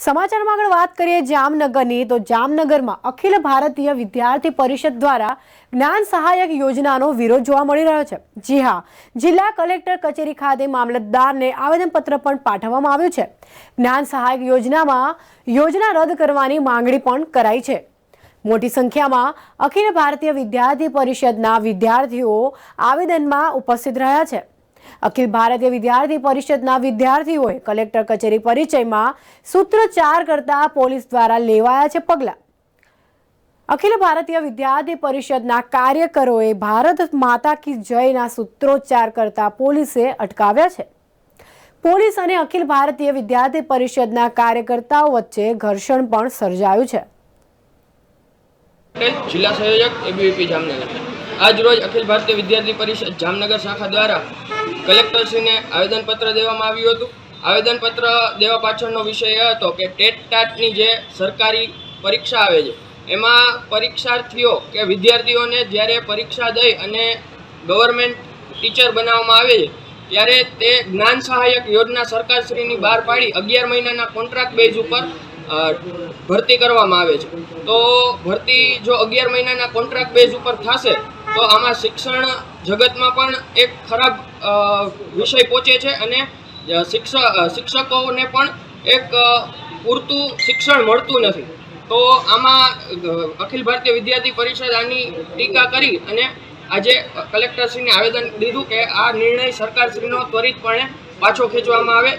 સમાચારમાં આગળ વાત કરીએ જામનગરની, તો જામનગરમાં અખિલ ભારતીય વિદ્યાર્થી પરિષદ દ્વારા જ્ઞાન સહાયક યોજનાનો વિરોધ જોવા મળી રહ્યો છે. જી હા, જિલ્લા કલેક્ટર કચેરી ખાતે મામલતદારને આવેદનપત્ર પણ પાઠવવામાં આવ્યું છે. જ્ઞાન સહાયક યોજનામાં યોજના રદ કરવાની માંગણી પણ કરાઈ છે. મોટી સંખ્યામાં અખિલ ભારતીય વિદ્યાર્થી પરિષદના વિદ્યાર્થીઓ આવેદનમાં ઉપસ્થિત રહ્યા છે. અખિલ ભારતીય વિદ્યાર્થી પરિષદના વિદ્યાર્થીઓએ કલેક્ટર કચેરી પરિચયમાં સૂત્રોચ્ચાર કરતા પોલીસ દ્વારા લેવાયા છે પગલાં. અખિલ ભારતીય વિદ્યાર્થી પરિષદના કાર્યકરોએ ભારત માતા કી જયના સૂત્રોચ્ચાર કરતા પોલીસે અટકાવ્યા છે. પોલીસ અને અખિલ ભારતીય વિદ્યાર્થી પરિષદના કાર્યકર્તાઓ વચ્ચે ઘર્ષણ પણ સર્જાયું છે. જિલ્લા સંયોજક એબીવીપી જામનગર. આજ રોજ અખિલ ભારતીય વિદ્યાર્થી પરિષદ જામનગર શાખા દ્વારા કલેક્ટરશ્રીને આવેદનપત્ર દેવામાં આવ્યું હતું. આવેદનપત્ર દેવા પાછળનો વિષય એ હતો કે ટેટ ટાટની જે સરકારી પરીક્ષા આવે છે, એમાં પરીક્ષાર્થીઓ કે વિદ્યાર્થીઓને જ્યારે પરીક્ષા દઈ અને ગવર્મેન્ટ ટીચર બનાવવામાં આવે છે, ત્યારે તે જ્ઞાન સહાયક યોજના સરકારશ્રીની બહાર પાડી અગિયાર મહિનાના કોન્ટ્રાક્ટ બેઝ ઉપર ભરતી કરવામાં આવે છે. તો ભરતી જો અગિયાર મહિનાના કોન્ટ્રાક્ટ બેઝ ઉપર થશે તો આમાં શિક્ષણ જગતમાં પણ એક ખરાબ વિષય પહોંચે છે અને શિક્ષકોને પણ એક પૂરતું શિક્ષણ મળતું નથી. તો આમાં અખિલ ભારતીય વિદ્યાર્થી પરિષદ આની ટીકા કરી અને આજે કલેક્ટરશ્રીને આવેદન દીધું કે આ નિર્ણય સરકારશ્રીનો ત્વરિતપણે પાછો ખેંચવામાં આવે.